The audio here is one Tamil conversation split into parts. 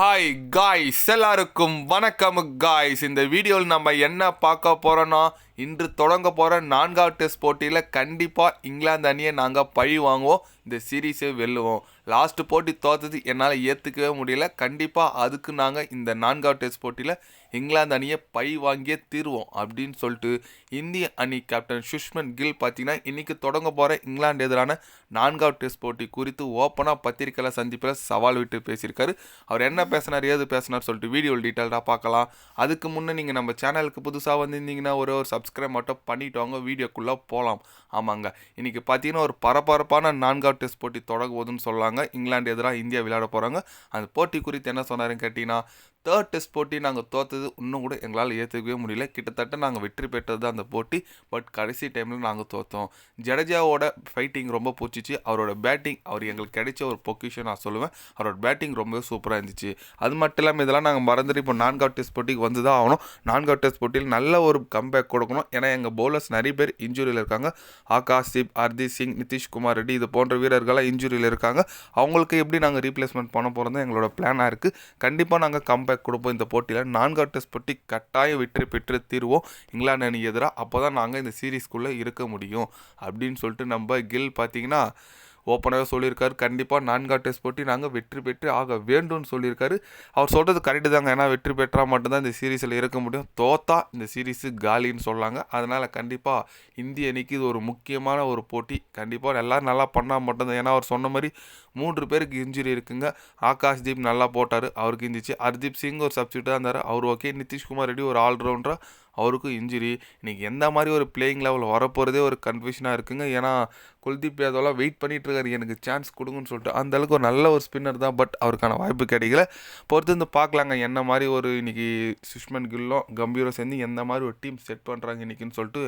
ஹாய் காய்ஸ் எல்லாருக்கும் வணக்கம் காய்ஸ் இந்த வீடியோவில் நம்ம என்ன பார்க்க போகிறோன்னா இன்று தொடங்க போகிற நான்காவது டெஸ்ட் போட்டியில் கண்டிப்பாக இங்கிலாந்து அணியை நாங்கள் பழி வாங்குவோம். இந்த சீரீஸை வெல்லுவோம். லாஸ்ட் போட்டி தோத்தது என்னால் ஏற்றுக்கவே முடியல. கண்டிப்பாக அதுக்கு நாங்கள் இந்த நான்காவது டெஸ்ட் போட்டியில் இங்கிலாந்து அணியை பை வாங்கியே தீர்வோம் அப்படின்னு சொல்லிட்டு இந்திய அணி கேப்டன் சுஷ்மன் கில் பார்த்தீங்கன்னா இன்றைக்கி தொடங்க போகிற இங்கிலாந்து எதிரான நான்காவது டெஸ்ட் போட்டி குறித்து ஓப்பனாக பத்திரிக்கையில் சந்திப்பில் சவால் விட்டு பேசியிருக்காரு. அவர் என்ன பேசினார் ஏது பேசினார் சொல்லிட்டு வீடியோ டீட்டெயில்டாக பார்க்கலாம். அதுக்கு முன்னே நீங்கள் நம்ம சேனலுக்கு புதுசாக வந்திருந்தீங்கன்னா ஒரு ஒரு சப்ஸ்கிரைப் மட்டும் பண்ணிவிட்டு வாங்க. வீடியோக்குள்ளே போகலாம் ஆமாங்க. இன்றைக்கி பார்த்தீங்கன்னா ஒரு பரபரப்பான நான்காவது டெஸ்ட் போட்டி தொடங்க போகுதுன்னு சொல்லாங்க. இங்கிலாந்து எதிராக இந்தியா விளையாட போகிறாங்க அந்த போட்டி குறித்து என்ன சொன்னாருன்னு கேட்டிங்கன்னா தேர்ட் டெஸ்ட் போட்டி நாங்கள் தோற்றது இன்னும் கூட எங்களால் ஏற்றுக்கவே முடியல. கிட்டத்தட்ட நாங்கள் வெற்றி பெற்றது தான் அந்த போட்டி. பட் கடைசி டைமில் நாங்கள் தோற்றோம் ஜடேஜாவோட ஃபைட்டிங் ரொம்ப பிடிச்சிச்சு அவரோட பேட்டிங் அவர் எங்களுக்கு கிடைச்ச ஒரு பொக்கிஷன் நான் சொல்லுவேன். அவரோட பேட்டிங் ரொம்பவே சூப்பராக இருந்துச்சு. அது மட்டும் இல்லாமல் இதெல்லாம் நாங்கள் மறந்துட்டு இப்போ நான்காவது டெஸ்ட் போட்டிக்கு வந்து தான் ஆகணும். நான்காவது டெஸ்ட் போட்டியில் நல்ல ஒரு கம்பேக் கொடுக்கணும். ஏன்னா எங்கள் பவுலர்ஸ் நிறைய பேர் இன்ஜுரியில் இருக்காங்க. ஆகாஷ் தீப் ஹர்தீப் சிங் நிதிஷ்குமார் ரெட்டி இது போன்ற வீரர்கள்லாம் இன்ஜுரியில் இருக்காங்க. அவங்களுக்கு எப்படி நாங்கள் ரீப்ளேஸ்மெண்ட் பண்ண போகிறது எங்களோட பிளானாக இருக்குது கண்டிப்பாக நாங்கள் கம்பேக் கொடுப்போம் இந்த போட்டியில். நான்காவது டெஸ்ட் போட்டி கட்டாயம் வெற்றி பெற்று தீர்வோம். இங்கிலாந்து அணி எதிராக அப்போ தான் நாங்கள் இந்த சீரீஸ்க்குள்ளே இருக்க முடியும். அப்படின்னு சொல்லிட்டு நம்ம கில் பார்த்தீங்கன்னா ஓப்பனாகவே சொல்லியிருக்காரு. கண்டிப்பாக நான்காவது டெஸ்ட் போட்டி நாங்கள் வெற்றி பெற்று ஆக வேண்டும்னு சொல்லியிருக்காரு. அவர் சொல்கிறது கரெக்டு தாங்க. ஏன்னா வெற்றி பெற்றால் மட்டும்தான் இந்த சீரீஸில் இருக்க முடியும். தோத்தா இந்த சீரீஸு காலின்னு சொல்லாங்க. அதனால் கண்டிப்பாக இந்திய அணிக்கு இது ஒரு முக்கியமான ஒரு போட்டி. கண்டிப்பாக எல்லோரும் நல்லா பண்ணால் மட்டும்தான். ஏன்னா அவர் சொன்ன மாதிரி மூன்று பேருக்கு இன்ஜுரி இருக்குங்க. ஆகாஷ் தீப் நல்லா போட்டார். அவருக்கு இருந்துச்சு. ஹர்தீப் சிங் ஒரு சப்ஸ்டியூட்டாக இருந்தார். அவர் ஓகே நிதிஷ்குமார் ரெட்டி ஒரு ஆல்ரவுண்டராக அவருக்கும் இன்ஜுரி இன்றைக்கி எந்த மாதிரி ஒரு பிளேயிங் லெவல் வரப்போகிறதே ஒரு கன்ஃபியூஷனாக இருக்குங்க. ஏன்னா குல்தீப் யாதவ்லாம் வெயிட் பண்ணிகிட்ருக்காரு இருக்காரு. எனக்கு சான்ஸ் கொடுங்கன்னு சொல்லிட்டு. அந்த அளவுக்கு ஒரு நல்ல ஒரு ஸ்பின்னர் தான். பட் அவருக்கான வாய்ப்பு கிடைக்கல. பொறுத்து வந்து பார்க்கலாங்க. என்ன மாதிரி ஒரு இன்றைக்கி சுஷ்மன் கில்லும் கம்பீரம் சேர்ந்து எந்த மாதிரி ஒரு டீம் செட் பண்ணுறாங்க இன்றைக்கின்னு சொல்லிட்டு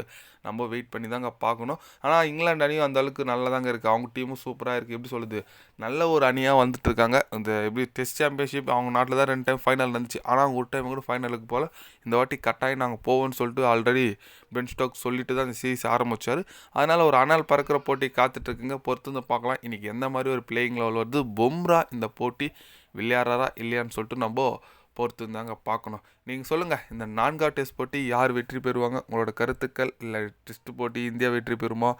நம்ம வெயிட் பண்ணி தாங்க பார்க்கணும். ஆனால் இங்கிலாந்து அணியும் அந்த அளவுக்கு நல்லதாங்க இருக்குது அவங்க டீமும் சூப்பராக இருக்குது எப்படி சொல்லுது நல்ல ஒரு அணியாக வந்துட்டு இருக்காங்க. இந்த எப்படி டெஸ்ட் சாம்பியன்ஷிப் அவங்க நாட்டில் தான் ரெண்டு டைம் ஃபைனல் இருந்துச்சு ஆனால் அவங்க ஒரு டைம் கூட ஃபைனலுக்கு போகல இந்த வாட்டி கட்டாயம் நாங்கள் போவோம்னு சொல்லிட்டு ஆல்ரெடி பென் ஸ்டோக் சொல்லிட்டு தான் இந்த சீரீஸ் ஆரம்பித்தார் அதனால் ஒரு அனல் பறக்கிற போட்டி காத்துட்ருக்குங்க. பொறுத்து வந்து பார்க்கலாம். இன்றைக்கி எந்த மாதிரி ஒரு பிளேயிங் லெவல் வருது? பொம்ரா இந்த போட்டி விளையாடுறாரா? இல்லையான்னு சொல்லிட்டு நம்ம பொறுத்து இருந்தாங்க பார்க்கணும். நீங்கள் சொல்லுங்கள் இந்த நான்காவது டெஸ்ட் போட்டி யார் வெற்றி பெறுவாங்க? உங்களோட கருத்துக்கள் இல்லை டெஸ்ட் போட்டி இந்தியா வெற்றி பெறுமா?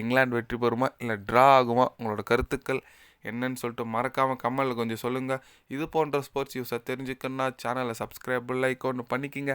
இங்கிலாந்து வெற்றி பெறுமா? இல்லை ட்ரா ஆகுமா? உங்களோட கருத்துக்கள் என்னன்னு சொல்லிட்டு மறக்காமல் கம்மலில் கொஞ்சம் சொல்லுங்கள் இது போன்ற ஸ்போர்ட்ஸ் யூஸை தெரிஞ்சுக்கணுன்னா சேனலை சப்ஸ்கிரைப் லைக் ஒன்று பண்ணிக்கிங்க.